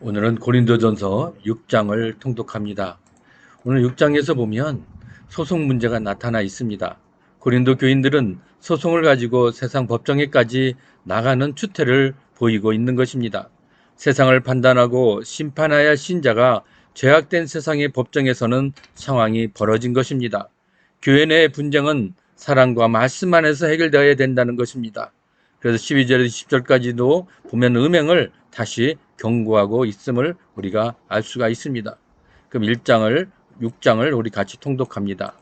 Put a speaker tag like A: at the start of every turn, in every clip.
A: 오늘은 고린도전서 6장을 통독합니다. 오늘 6장에서 보면 소송 문제가 나타나 있습니다. 고린도 교인들은 소송을 가지고 세상 법정에까지 나가는 추태를 보이고 있는 것입니다. 세상을 판단하고 심판하야 신자가 죄악된 세상의 법정에서는 상황이 벌어진 것입니다. 교회 내의 분쟁은 사랑과 말씀 안에서 해결되어야 된다는 것입니다. 그래서 12절, 20절까지도 보면 음행을 다시 경고하고 있음을 우리가 알 수가 있습니다. 그럼 1장을, 6장을 우리 같이 통독합니다.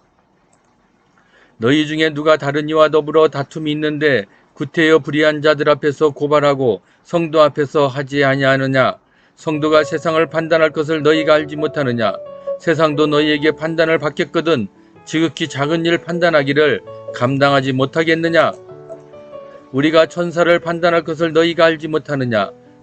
A: 너희 중에 누가 다른 이와 더불어 다툼이 있는데 구태여 불의한 자들 앞에서 고발하고 성도 앞에서 하지 아니하느냐? 성도가 세상을 판단할 것을 너희가 알지 못하느냐? 세상도 너희에게 판단을 받겠거든 지극히 작은 일 판단하기를 감당하지 못하겠느냐? 우리가 천사를 판단할 것을 너희가 알지 못하느냐?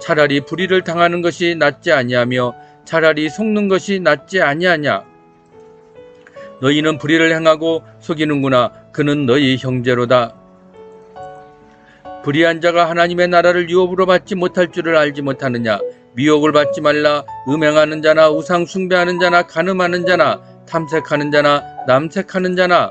A: 차라리 불의를 당하는 것이 낫지 아니하며 차라리 속는 것이 낫지 아니하냐? 너희는 불의를 행하고 속이는구나. 그는 너희 형제로다. 불의한 자가 하나님의 나라를 유업으로 받지 못할 줄을 알지 못하느냐? 미혹을 받지 말라. 음행하는 자나 우상 숭배하는 자나 간음하는 자나 탐색하는 자나 남색하는 자나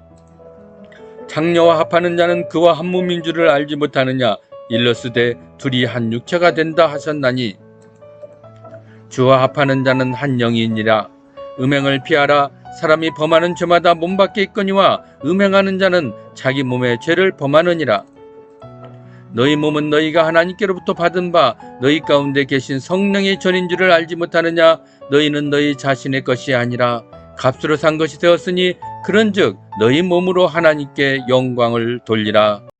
A: 장녀와 합하는 자는 그와 한 몸인 줄을 알지 못하느냐? 일러스되 둘이 한 육체가 된다 하셨나니? 주와 합하는 자는 한 영이니라. 음행을 피하라. 사람이 범하는 죄마다 몸 밖에 있거니와 음행하는 자는 자기 몸의 죄를 범하느니라. 너희 몸은 너희가 하나님께로부터 받은 바 너희 가운데 계신 성령의 전인 줄을 알지 못하느냐? 너희는 너희 자신의 것이 아니라 값으로 산 것이 되었으니 그런즉 너희 몸으로 하나님께 영광을 돌리라